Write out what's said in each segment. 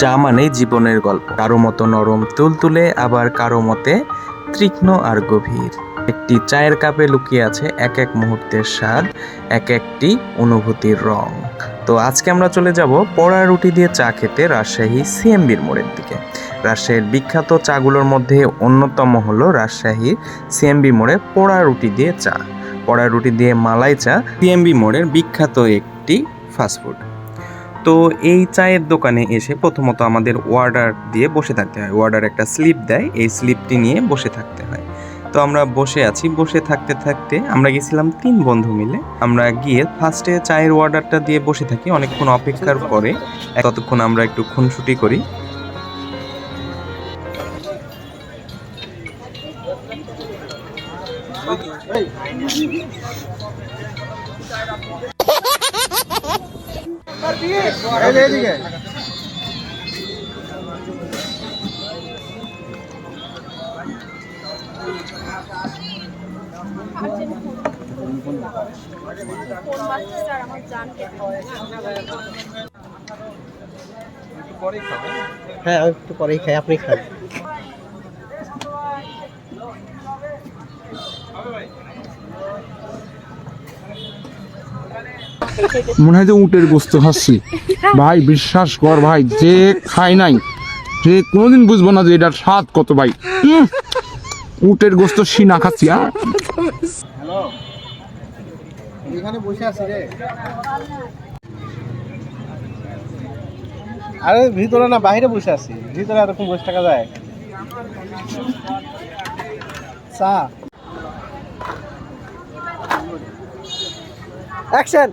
চা মানেই জীবনের গল্প। কারও মতো নরম তুলতুলে, আবার কারও মতে তীক্ষ্ণ আর গভীর। একটি চায়ের কাপে লুকিয়ে আছে এক এক মুহূর্তের স্বাদ, এক একটি অনুভূতির রং। তো আজকে আমরা চলে যাব পড়া রুটি দিয়ে চা খেতে রাজশাহী সিএমবির মোড়ের দিকে। রাজশাহীর বিখ্যাত চাগুলোর মধ্যে অন্যতম হলো রাজশাহীর সিএমবি মোড়ে পোড়া রুটি দিয়ে চা। পোড়া রুটি দিয়ে মালাই চা সিএমবি মোড়ের বিখ্যাত একটি ফাস্টফুড তো এই চায়ের দোকানে এসে প্রথমত আমাদের অর্ডার দিয়ে বসে থাকতে হয়। অর্ডার একটা স্লিপ দেয় এই স্লিপটি নিয়ে বসে থাকতে হয়। তো আমরা বসে আছি। বসে থাকতে থাকতে আমরা গেছিলাম তিন বন্ধু মিলে। আমরা গিয়ে ফার্স্টে চায়ের অর্ডারটা দিয়ে বসে থাকি। অনেকক্ষণ অপেক্ষার পরে ততক্ষণ আমরা একটু খুনসুটি করি। হ্যাঁ একটু পরেই খাই আপনি খান। মনে হয় যে উটের গোস্ত খাচ্ছি। ভাই বিশ্বাস কর ভাই যে খাই নাই যে কোনোদিন বুঝব না যে এটার স্বাদ কত ভাই। উটের গোস্ত সিনা খাচ্ছি হ্যাঁ এখানে বসে আছি রে। আরে ভিতরে না বাইরে বসে আছি। ভিতরে এরকম বসে থাকা যায়। চা। Action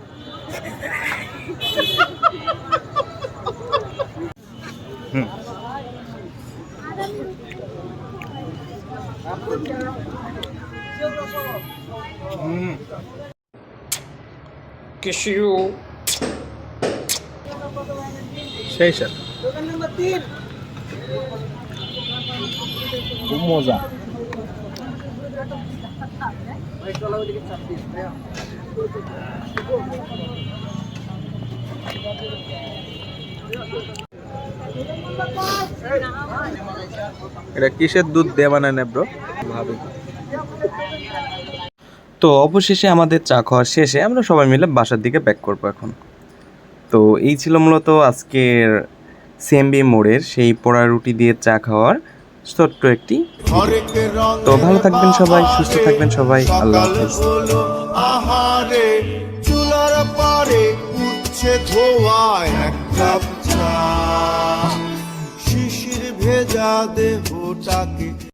সেই স্যার খুব মজা এটা কিসের দুধ দিয়ে বানায় না ব্রো ভাবি তো অবশেষে আমাদের চা খাওয়া শেষে আমরা সবাই মিলে বাসার দিকে ব্যাক করব এখন। তো এই ছিল মূলত আজকের সিএমবি মোড়ের সেই পোড়া রুটি দিয়ে চা খাওয়ার ছোট্ট একটি তো ভালো থাকবেন সবাই, সুস্থ থাকবেন সবাই, আল্লাহ হাফিজ। দেহটাকে